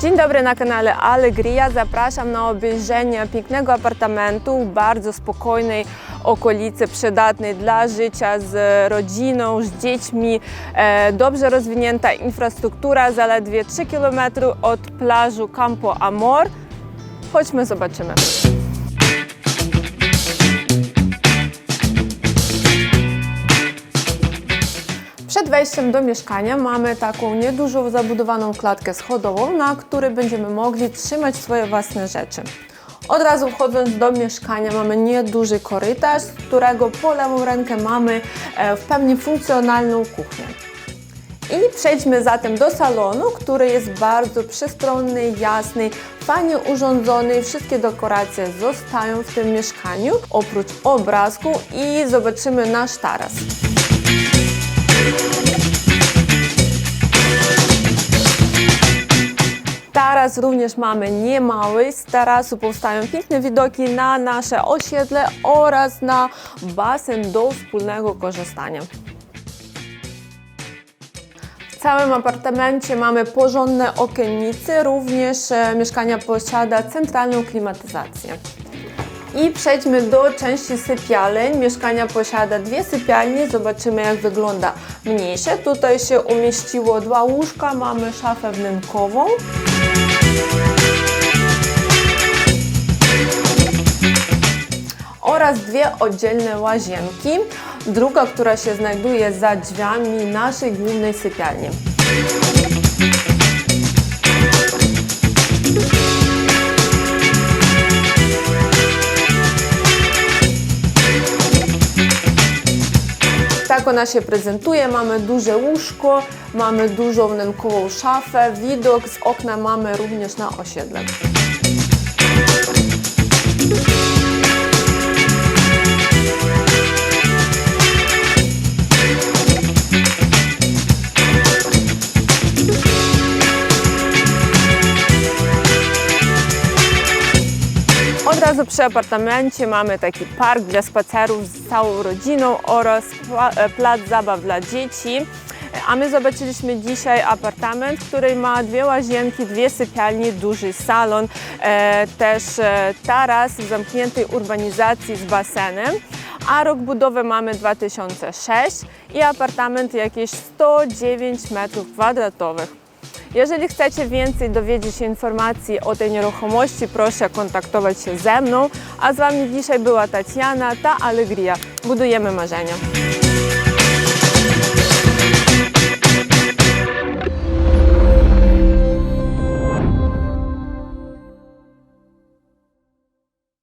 Dzień dobry na kanale Allegria. Zapraszam na obejrzenie pięknego apartamentu w bardzo spokojnej okolicy, przydatnej dla życia z rodziną, z dziećmi. E, dobrze rozwinięta infrastruktura, zaledwie 3 km od plażu Campo Amor. Chodźmy, zobaczymy. Przed wejściem do mieszkania mamy taką niedużą zabudowaną klatkę schodową, na której będziemy mogli trzymać swoje własne rzeczy. Od razu wchodząc do mieszkania mamy nieduży korytarz, z którego po lewą rękę mamy e, w pełni funkcjonalną kuchnię. I przejdźmy zatem do salonu, który jest bardzo przestronny, jasny, fajnie urządzony. Wszystkie dekoracje zostają w tym mieszkaniu, oprócz obrazku i zobaczymy nasz taras. Również mamy niemały. Z tarasu powstają piękne widoki na nasze osiedle oraz na basen do wspólnego korzystania. W całym apartamencie mamy porządne okiennice, również e, mieszkania posiada centralną klimatyzację. I przejdźmy do części sypialeń. Mieszkania posiada dwie sypialnie. Zobaczymy jak wygląda mniejsze. Tutaj się umieściło dwa łóżka, mamy szafę wnękową. Oraz dwie oddzielne łazienki. Druga, która się znajduje za drzwiami naszej głównej sypialni. Tak ona się prezentuje. Mamy duże łóżko, mamy dużą wnękową szafę. Widok z okna mamy również na osiedle. Razu przy apartamencie mamy taki park dla spacerów z całą rodziną oraz e, plac zabaw dla dzieci. A my zobaczyliśmy dzisiaj apartament, który ma dwie łazienki, dwie sypialnie, duży salon, e, też e, taras w zamkniętej urbanizacji z basenem. A rok budowy mamy 2006 i apartament jakieś 109 metrów kwadratowych. Jeżeli chcecie więcej dowiedzieć się informacji o tej nieruchomości, proszę kontaktować się ze mną. A z Wami dzisiaj była Tatiana, ta Allegria. Budujemy marzenia.